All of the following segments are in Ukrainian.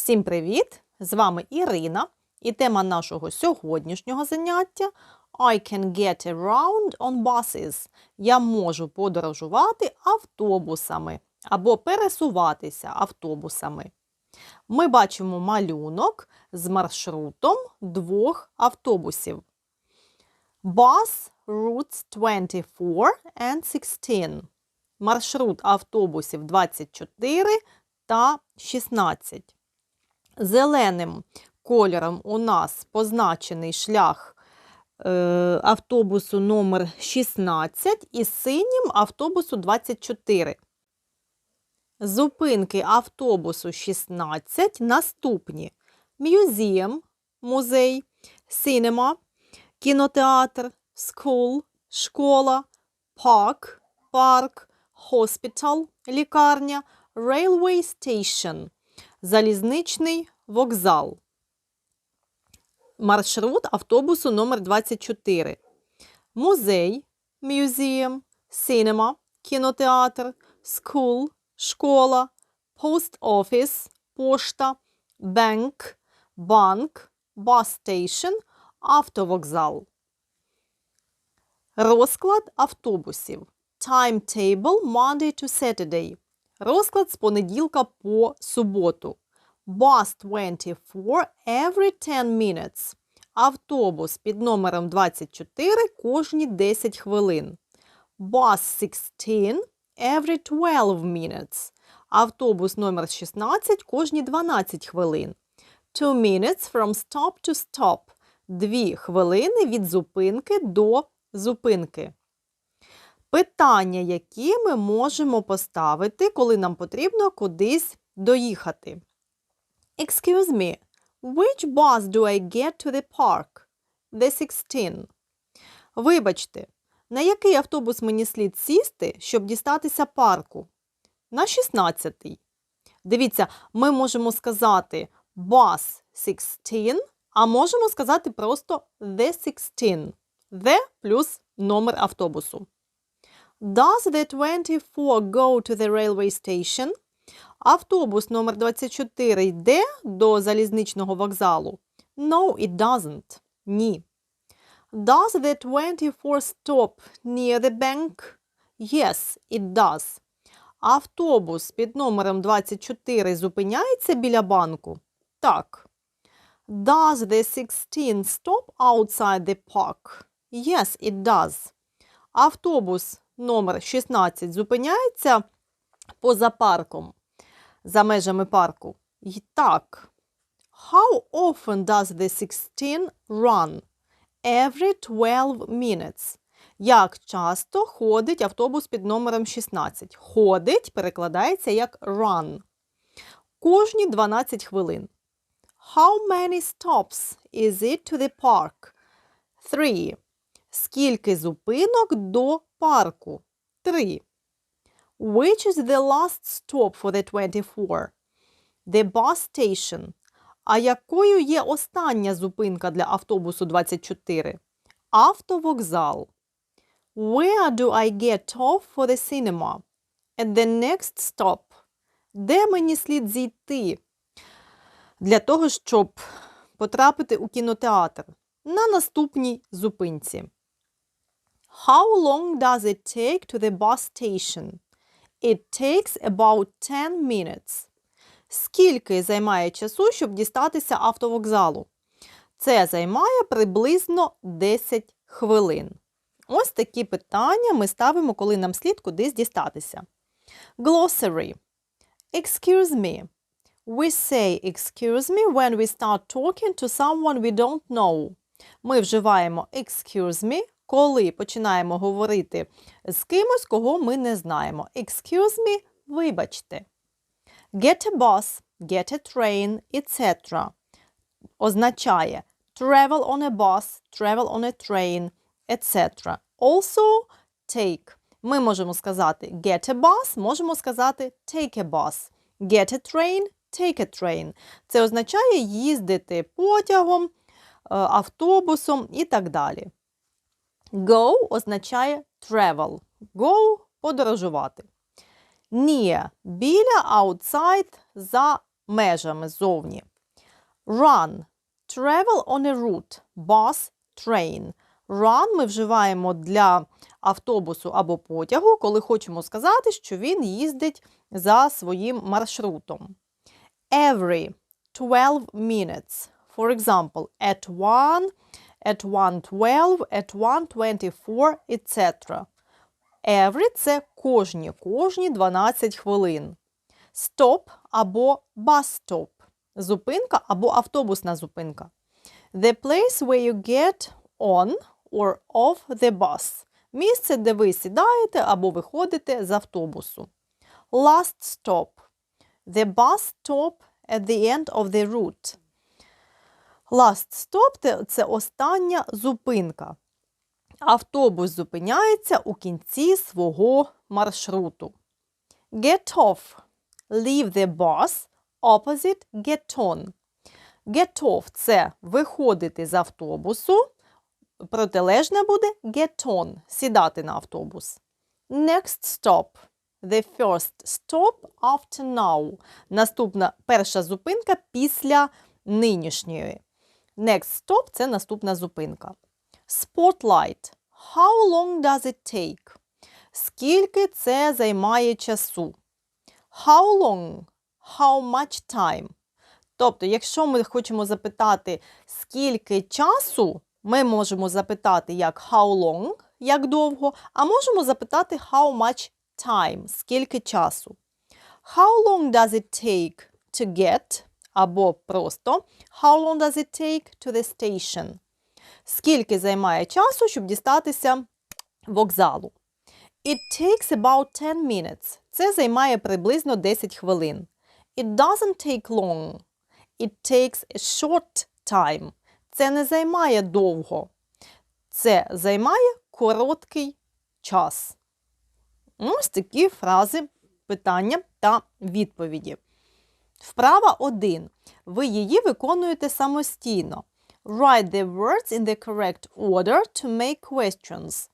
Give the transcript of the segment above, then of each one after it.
Всім привіт! З вами Ірина, і тема нашого сьогоднішнього заняття I can get around on buses. Я можу подорожувати автобусами або пересуватися автобусами. Ми бачимо малюнок з маршрутом двох автобусів. Bus routes 24 and 16. Маршрут автобусів 24 та 16. Зеленим кольором у нас позначений шлях е, автобусу номер 16 і синім автобусу 24. Зупинки автобусу 16 наступні: Museum – музей, Cinema – кінотеатр, School – школа, Park – парк, Hospital – лікарня, Railway Station – залізничний вокзал. Маршрут автобусу номер 24. Музей, Museum, Cinema – кінотеатр, School – школа, Post Office – пошта, Bank – банк, Bus Station – автовокзал. Розклад автобусів. Timetable Monday to Saturday. Розклад з понеділка по суботу. Bus 24 every 10 minutes. Автобус під номером 24 кожні 10 хвилин. Bus 16 every 12 minutes. Автобус номер 16 кожні 12 хвилин. 2 minutes from stop to stop. Дві хвилини від зупинки до зупинки. Питання, які ми можемо поставити, коли нам потрібно кудись доїхати. Excuse me, which bus do I get to the park? The 16. Вибачте, на який автобус мені слід сісти, щоб дістатися парку? На 16-й. Дивіться, ми можемо сказати bus 16, а можемо сказати просто the 16. The плюс номер автобусу. Does the 24 go to the railway station? Автобус номер 24 йде до залізничного вокзалу? No, it doesn't. Ні. Does the 24 stop near the bank? Yes, it does. Автобус під номером 24 зупиняється біля банку? Так. Does the 16 stop outside the park? Yes, it does. Автобус номер 16 зупиняється поза парком, за межами парку. І так. How often does the 16 run? Every 12 minutes. Як часто ходить автобус під номером 16? Ходить перекладається як run. Кожні 12 хвилин. How many stops is it to the park? Three. Скільки зупинок до парку? Три. Which is the last stop for the 24? The bus station. А якою є остання зупинка для автобусу 24? Автовокзал. Where do I get off for the cinema? At the next stop. Де мені слід зійти? Для того, щоб потрапити у кінотеатр. На наступній зупинці. How long does it take to the bus station? It takes about 10 minutes. Скільки займає часу, щоб дістатися автовокзалу? Це займає приблизно 10 хвилин. Ось такі питання ми ставимо, коли нам слід кудись дістатися. Glossary. Excuse me. We say excuse me when we start talking to someone we don't know. Ми вживаємо excuse me, коли починаємо говорити з кимось, кого ми не знаємо. Excuse me, вибачте. Get a bus, get a train, etc. означає travel on a bus, travel on a train, etc. Also take. Ми можемо сказати get a bus, можемо сказати take a bus. Get a train, take a train. Це означає їздити потягом, е, автобусом і так далі. Go означає travel. Go подорожувати. Near – біля, outside – за межами ззовні. Run. Travel on a route. Bus, train. Run ми вживаємо для автобусу або потягу, коли хочемо сказати, що він їздить за своїм маршрутом. Every 12 minutes. For example, at 1, at 1.12, at 1.24, etc. Every – це кожні, кожні 12 хвилин. Stop або bus stop – зупинка або автобусна зупинка. The place where you get on or off the bus – місце, де ви сідаєте або виходите з автобусу. Last stop – the bus stop at the end of the route. Last stop – це- остання зупинка. Автобус зупиняється у кінці свого маршруту. Get off. Leave the bus opposite get on. Get off – це виходити з автобусу. Протилежне буде get on – сідати на автобус. Next stop. The first stop after now. Наступна перша зупинка після нинішньої. Next stop – це наступна зупинка. Spotlight. How long does it take? Скільки це займає часу? How long? How much time? Тобто, якщо ми хочемо запитати, скільки часу, ми можемо запитати як how long, як довго, а можемо запитати how much time, скільки часу. How long does it take to get? Або просто How long does it take to the station? Скільки займає часу, щоб дістатися вокзалу? It takes about 10 minutes. Це займає приблизно 10 хвилин. It doesn't take long. It takes a short time. Це не займає довго. Це займає короткий час. Ось такі фрази, питання та відповіді. Вправа 1. Ви її виконуєте самостійно. Write the words in the correct order to make questions.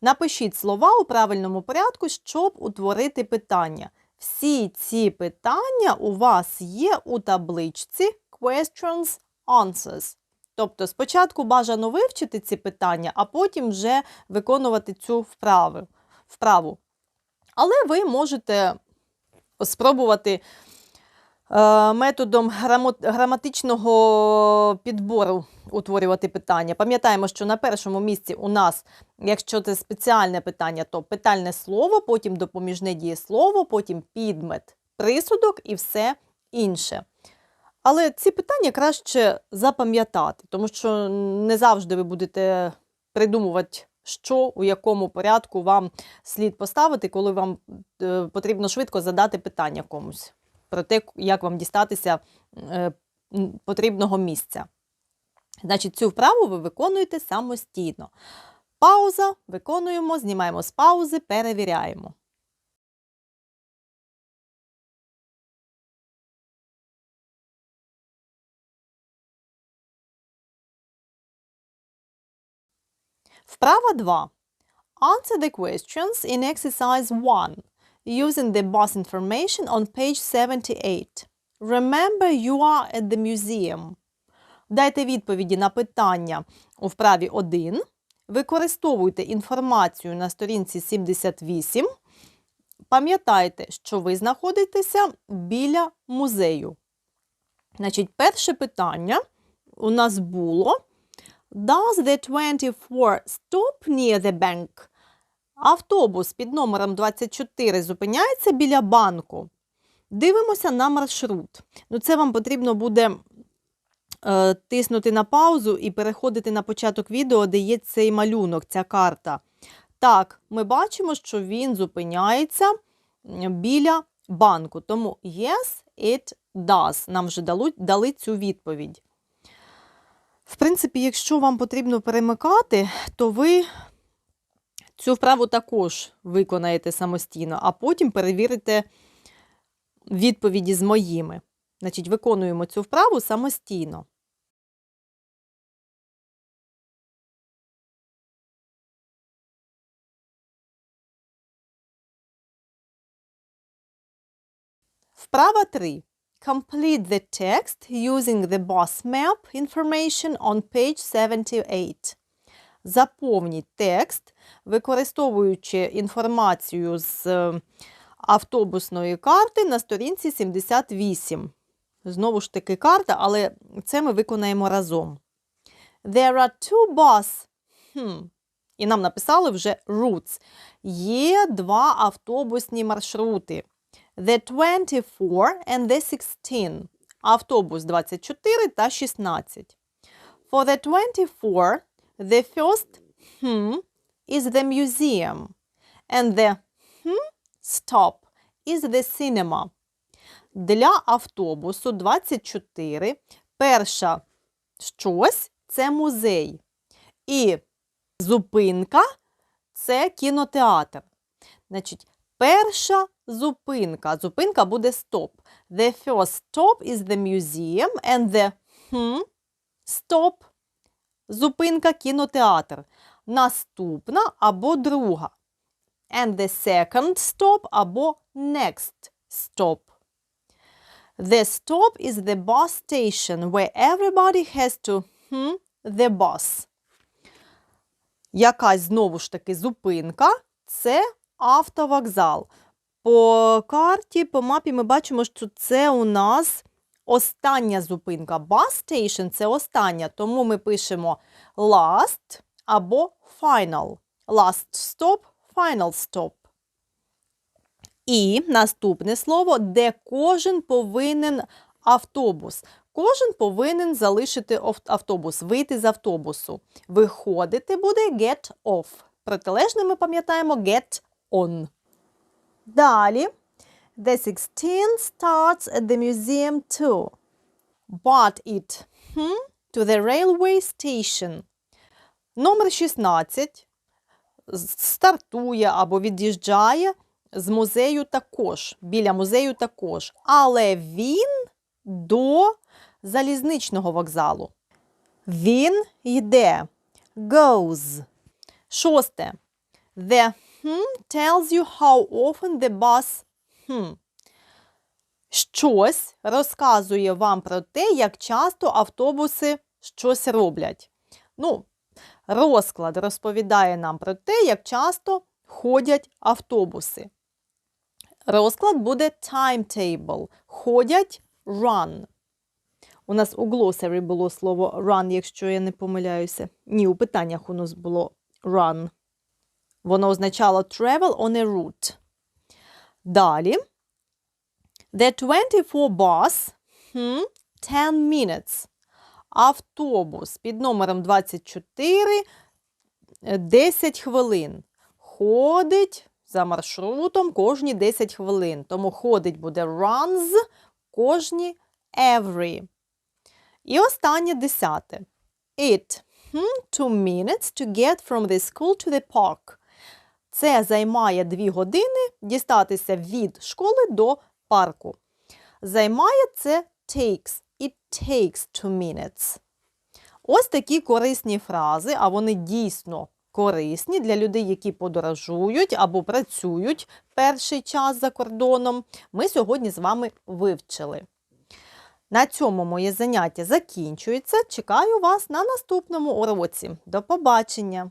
Напишіть слова у правильному порядку, щоб утворити питання. Всі ці питання у вас є у табличці Questions Answers. Тобто спочатку бажано вивчити ці питання, а потім вже виконувати цю вправу. вправу. Але ви можете спробувати методом граматичного підбору утворювати питання. Пам'ятаємо, що на першому місці у нас, якщо це спеціальне питання, то питальне слово, потім допоміжне дієслово, потім підмет, присудок і все інше. Але ці питання краще запам'ятати, тому що не завжди ви будете придумувати, що у якому порядку вам слід поставити, коли вам е, потрібно швидко задати питання комусь про те, як вам дістатися е, потрібного місця. Значить, цю вправу ви виконуєте самостійно. Пауза, виконуємо, знімаємо з паузи, перевіряємо. Вправа 2. Answer the questions in exercise 1 using the bus information on page 78. Remember you are at the museum. Дайте відповіді на питання у вправі 1. Використовуйте інформацію на сторінці 78. Пам'ятайте, що ви знаходитеся біля музею. Значить, перше питання у нас було Does the 24 stop near the bank? Автобус під номером 24 зупиняється біля банку. Дивимося на маршрут. Ну, це вам потрібно буде е, тиснути на паузу і переходити на початок відео, де є цей малюнок, ця карта. Так, ми бачимо, що він зупиняється біля банку. Тому yes, it does. Нам вже дали, дали цю відповідь. В принципі, якщо вам потрібно перемикати, то ви цю вправу також виконаєте самостійно, а потім перевірите відповіді з моїми. Значить, виконуємо цю вправу самостійно. Вправа 3. complete the text using the bus map information on page 78. Заповніть текст, використовуючи інформацію з е, автобусної карти на сторінці 78. Знову ж таки карта, але це ми виконаємо разом. There are two bus. Хм. І нам написали вже routes. Є два автобусні маршрути. The 24 and the 16. Автобус 24 та 16. For the 24, the first hmm is the museum. And the hmm stop is the cinema. Для автобусу 24 перша щось це музей. І зупинка це кінотеатр. Значить, перша зупинка. Зупинка буде стоп. The first stop is the museum and the hmm, stop зупинка кінотеатр. Наступна або друга. And the second stop або next stop. The stop is the bus station where everybody has to hmm, the bus. Якась знову ж таки зупинка це автовокзал. По карті, по мапі ми бачимо, що це у нас остання зупинка. Bus station – це остання, тому ми пишемо last або final. Last stop, final stop. І наступне слово, де кожен повинен автобус. Кожен повинен залишити автобус, вийти з автобусу. Виходити буде get off. Протилежне ми пам'ятаємо get on. Далі. The 16 starts at the museum too. But it hmm, to the railway station. Номер 16 стартує або від'їжджає з музею також, біля музею також. Але він до залізничного вокзалу. Він йде. Goes. Шосте. The hmm tells you how often the bus hmm. Щось розказує вам про те, як часто автобуси щось роблять. Ну, розклад розповідає нам про те, як часто ходять автобуси. Розклад буде timetable. Ходять run. У нас у glossary було слово run, якщо я не помиляюся. Ні, у питаннях у нас було run. Воно означало travel on a route. Далі. The 24 bus hmm, 10 minutes. Автобус під номером 24 е, 10 хвилин. Ходить за маршрутом кожні 10 хвилин. Тому ходить буде runs кожні every. І останнє десяте. It hmm, two minutes to get from the school to the park. Це займає 2 години дістатися від школи до парку. Займає це takes. It takes two minutes. Ось такі корисні фрази, а вони дійсно корисні для людей, які подорожують або працюють перший час за кордоном. Ми сьогодні з вами вивчили. На цьому моє заняття закінчується. Чекаю вас на наступному уроці. До побачення!